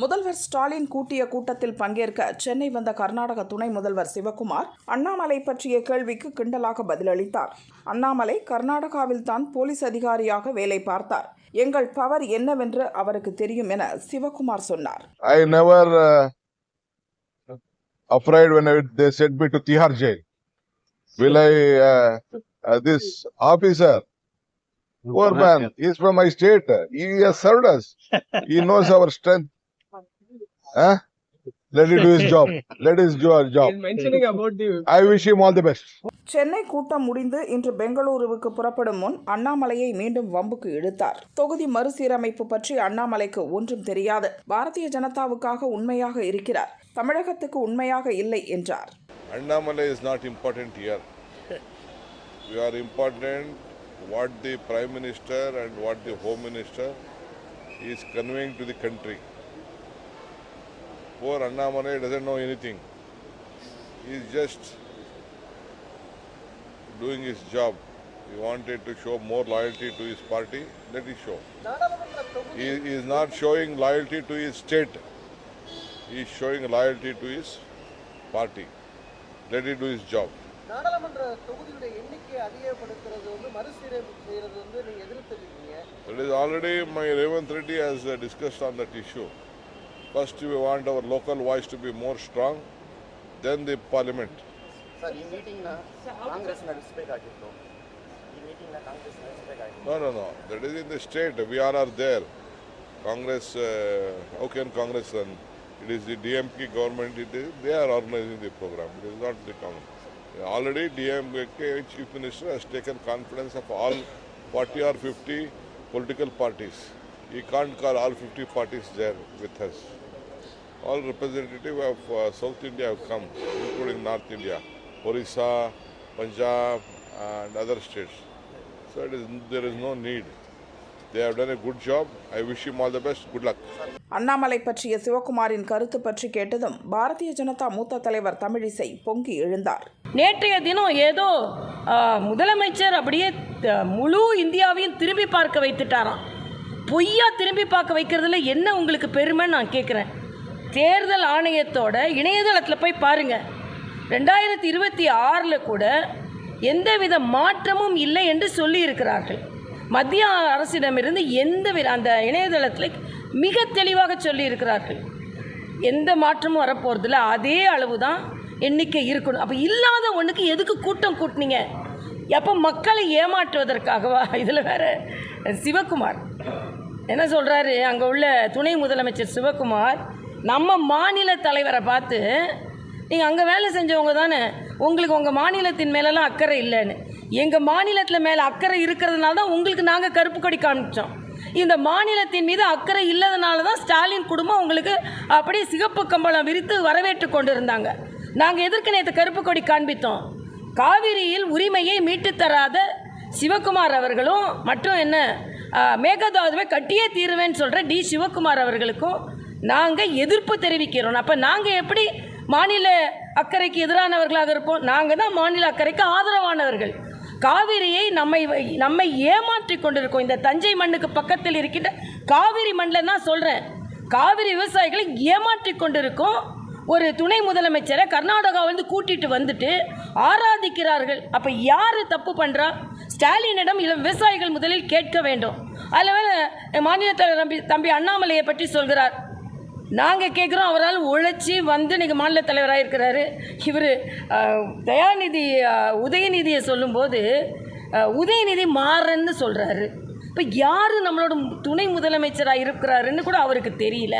முதல்வர் ஸ்டாலின் கூட்டிய கூட்டத்தில் பங்கேற்க சென்னை வந்த கர்நாடக துணை முதல்வர் சிவகுமார் அண்ணாமலை பற்றிய கேள்விக்கு கிண்டலாக பதிலளித்தார் அண்ணாமலை கர்நாடகாவில் தான் போலீஸ் அதிகாரியாக வேலை பார்த்தார் எங்கள் பவர் என்னவென்று அவருக்கு தெரியும் என சிவகுமார் சொன்னார் ஐ never uh, afraid when they sent me to Tihar jail. Will I, uh, uh, this officer, poor man, he's from my state. He has served us. He knows our strength. Huh? Let him do his job. Let his do our job. Mentioning about the I wish him all the best. Chennai கூட்டம் முடிந்து இன்று பெங்களூருவுக்கு புறப்படும் முன் அண்ணாமலையை மீண்டும் வம்புக்கு இழுத்தார் தொகுதி மறுசீரமைப்பு பற்றி அண்ணாமலைக்கு ஒன்றும் தெரியாது பாரதிய ஜனதாவுக்காக உண்மையாக இருக்கிறார் தமிழகத்துக்கு உண்மையாக இல்லை என்றார் Annamalai is not important here. We are important what the Prime Minister and what the Home Minister is conveying to the country. Poor Annamalai doesn't know anything. He is just doing his job. He wanted to show more loyalty to his party, let it show. He he is not showing loyalty to his state. He is showing loyalty to his party. Let it do his job. நாடாளுமன்ற தொகுதியுடைய எண்ணிக்கையை அதிகப்படுத்துறது வந்து மறுசீரமைப்பு செய்யறது வந்து நீங்க எதிர்த்துருக்கீங்க That is already my Revanth Reddy has uh, discussed on that issue. First, we want our local voice to be more strong, then the parliament. Sir ಈ ಮೀಟಿಂಗ್ನ ಕಾಂಗ್ರೆಸ್ ನಡೆಸಬೇಕಾಗಿತ್ತು ಈ ಮೀಟಿಂಗ್ನ Congress ನಡೆಸಬೇಕಾಗಿತ್ತು No, no, no. That is in the state. We are, are there. Congress, uh, how can Congress run? It is the DMK government, it is, they are organizing the program. It is not the Congress. Already DMK chief minister has taken confidence of all 40 or 50 political parties. He can't call all 50 parties there with us. All representative of uh, South India have come, including North India, Orissa, Punjab, and other states. So it is, there is no need. They have done a good job. I wish him all the best. Good luck. Annamalai பற்றிய சிவகுமாரின் கருத்து பற்றி கேட்டதும் பாரதிய ஜனதா மூத்த தலைவர் தமிழிசை பொங்கி எழுந்தார் நேற்றைய தினம் ஏதோ முதலமைச்சர் அப்படியே முழு இந்தியாவையும் திரும்பி பார்க்க வைத்துட்டாராம் பொய்யா திரும்பி பார்க்க வைக்கிறதுல என்ன உங்களுக்கு பெருமைன்னு நான் கேட்குறேன் தேர்தல் ஆணையத்தோட இணையதளத்தில் போய் பாருங்கள் ரெண்டாயிரத்தி இருபத்தி ஆறில் கூட எந்தவித மாற்றமும் இல்லை என்று சொல்லியிருக்கிறார்கள். மத்திய அரசிடமிருந்து எந்த வித அந்த இணையதளத்தில் மிக தெளிவாக சொல்லியிருக்கிறார்கள். எந்த மாற்றமும் வரப்போகிறதில்ல அதே அளவு தான் எண்ணிக்கை இருக்கணும். அப்போ இல்லாத ஒன்றுக்கு எதுக்கு கூட்டம் கூட்டினீங்க? அப்போ மக்களை ஏமாற்றுவதற்காகவா? இதில் வேற சிவகுமார். என்ன சொல்கிறாரு அங்கே உள்ள துணை முதலமைச்சர் சிவகுமார் நம்ம மாநில தலைவரை பார்த்து நீங்கள் அங்கே வேலை செஞ்சவங்க தானே உங்களுக்கு உங்கள் மாநிலத்தின் மேலெல்லாம் அக்கறை இல்லைன்னு. எங்கள் மாநிலத்தில் மேலே அக்கறை இருக்கிறதுனால தான் உங்களுக்கு நாங்கள் கருப்பு கொடி காமிச்சோம். இந்த மாநிலத்தின் மீது அக்கறை இல்லாதனால தான் ஸ்டாலின் குடும்பம் உங்களுக்கு அப்படியே சிகப்பு கம்பளம் விரித்து வரவேற்று கொண்டு இருந்தாங்க நாங்கள் எதற்கு நேற்று கருப்பு கொடி காண்பித்தோம்? காவிரியில் உரிமையை மீட்டுத் தராத சிவகுமார் அவர்களும் மற்றும் என்ன மேகதாதுவை கட்டியே தீருவேன்னு சொல்கிற டி. சிவகுமார் அவர்களுக்கும் நாங்கள் எதிர்ப்பு தெரிவிக்கிறோம். அப்போ நாங்கள் எப்படி மாநில அக்கறைக்கு எதிரானவர்களாக இருப்போம்? நாங்கள் தான் மாநில அக்கறைக்கு ஆதரவானவர்கள். காவிரியை நம்மை நம்மை ஏமாற்றி கொண்டிருக்கோம். இந்த தஞ்சை மண்ணுக்கு பக்கத்தில் இருக்கின்ற காவிரி மண்ணில் தான் சொல்கிறேன் காவிரி விவசாயிகளை ஏமாற்றி கொண்டிருக்கோம். ஒரு துணை முதலமைச்சரை கர்நாடகாவிலிருந்து கூட்டிட்டு வந்துட்டு ஆராதிக்கிறார்கள். அப்போ யார் தப்பு பண்ணுறா ஸ்டாலினிடம் இளம் விவசாயிகள் முதலில் கேட்க வேண்டும். அதில் மாநில தலைவர் தம்பி தம்பி அண்ணாமலையை பற்றி சொல்கிறார். நாங்கள் கேட்குறோம் அவரால் உழைச்சி வந்து இன்னைக்கு மாநில தலைவராக இருக்கிறாரு இவர் தயாநிதி உதயநிதியை சொல்லும்போது உதயநிதி மாறன்னு சொல்கிறாரு இப்போ யார் நம்மளோட துணை முதலமைச்சராக இருக்கிறாருன்னு கூட அவருக்கு தெரியல.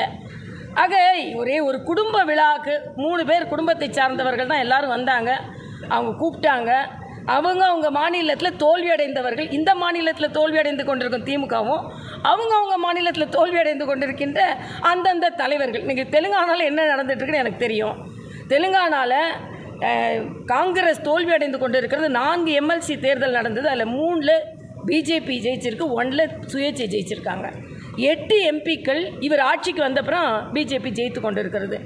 ஆக ஒரே ஒரு குடும்ப விழாவுக்கு மூணு பேர் குடும்பத்தை சார்ந்தவர்கள் தான் எல்லோரும் வந்தாங்க. அவங்க கூப்பிட்டாங்க. அவங்க அவங்க மாநிலத்தில் தோல்வி அடைந்தவர்கள் இந்த மாநிலத்தில் தோல்வி அடைந்து கொண்டிருக்கும் திமுகவும் அவங்க அவங்க மாநிலத்தில் தோல்வி அடைந்து கொண்டிருக்கின்ற அந்தந்த தலைவர்கள். இன்றைக்கி தெலுங்கானாவில் என்ன நடந்துட்டுருக்குன்னு எனக்கு தெரியும். தெலுங்கானாவில் காங்கிரஸ் தோல்வி அடைந்து கொண்டு இருக்கிறது நான்கு எம்எல்சி தேர்தல் நடந்தது. அதில் மூணில் பிஜேபி ஜெயிச்சிருக்கு ஒன்றில் சுயேட்சை ஜெயிச்சிருக்காங்க. எட்டு எம்பிக்கள் இவர் ஆட்சிக்கு வந்தப்புறம் பிஜேபி ஜெயித்து கொண்டு இருக்கிறது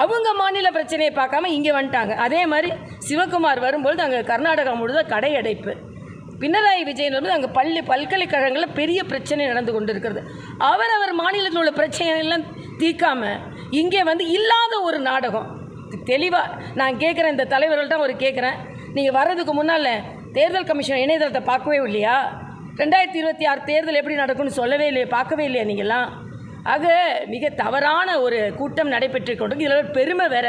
அவங்க மாநில பிரச்சனையை பார்க்காம இங்கே வந்துட்டாங்க. அதே மாதிரி சிவகுமார் வரும்பொழுது அங்கே கர்நாடகா முழுவதும் கடை அடைப்பு பினராயி விஜயன் வந்து அங்கே பள்ளி பல்கலைக்கழகங்களில் பெரிய பிரச்சனை நடந்து கொண்டு இருக்கிறது அவர் அவர் மாநிலத்தில் உள்ள பிரச்சனையெல்லாம் தீர்க்காம இங்கே வந்து இல்லாத ஒரு நாடகம். தெளிவாக நான் கேட்குறேன் இந்த தலைவர்கள்ட்ட ஒரு கேட்குறேன். நீங்கள் வர்றதுக்கு முன்னால் தேர்தல் கமிஷன் இணையதளத்தை பார்க்கவே இல்லையா? ரெண்டாயிரத்தி இருபத்தி ஆறு தேர்தல் எப்படி நடக்கும்னு சொல்லவே இல்லையா பார்க்கவே இல்லையா நீங்கள்லாம் ஆக மிக தவறான ஒரு கூட்டம் நடைபெற்று கொண்டு இதில் பெருமை வேற.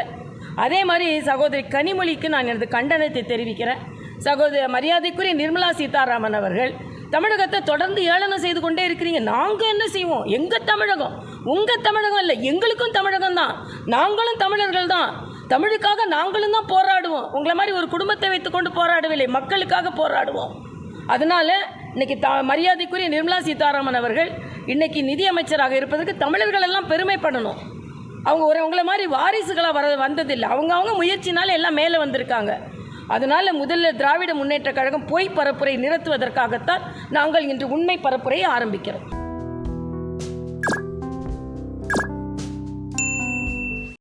அதே மாதிரி சகோதரி கனிமொழிக்கு நான் எனது கண்டனத்தை தெரிவிக்கிறேன். சகோதரி மரியாதைக்குரிய நிர்மலா சீதாராமன் அவர்கள் தமிழகத்தை தொடர்ந்து ஏளனம் செய்து கொண்டே இருக்கிறீங்க. நாங்கள் என்ன செய்வோம்? எங்கள் தமிழகம்? உங்கள் தமிழகம் இல்லை எங்களுக்கும் தமிழகம் தான். நாங்களும் தமிழர்கள் தான். தமிழுக்காக நாங்களும் தான் போராடுவோம். உங்களை மாதிரி ஒரு குடும்பத்தை வைத்துக்கொண்டு போராடவில்லை மக்களுக்காக போராடுவோம். அதனால இன்னைக்கு த மரியாதைக்குரிய நிர்மலா சீதாராமன் அவர்கள் இன்னைக்கு நிதியமைச்சராக இருப்பதற்கு தமிழர்கள் எல்லாம் பெருமைப்படணும். அவங்க ஒரு உங்களை மாதிரி வாரிசுகளாக வர வந்ததில்லை. அவங்க அவங்க முயற்சினால எல்லாம் மேலே வந்திருக்காங்க. அதனால் முதல்ல திராவிட முன்னேற்ற கழகம் பொய் பரப்புரை நிறுத்துவதற்காகத்தான் நாங்கள் இன்று உண்மை பரப்புரையை ஆரம்பிக்கிறோம்.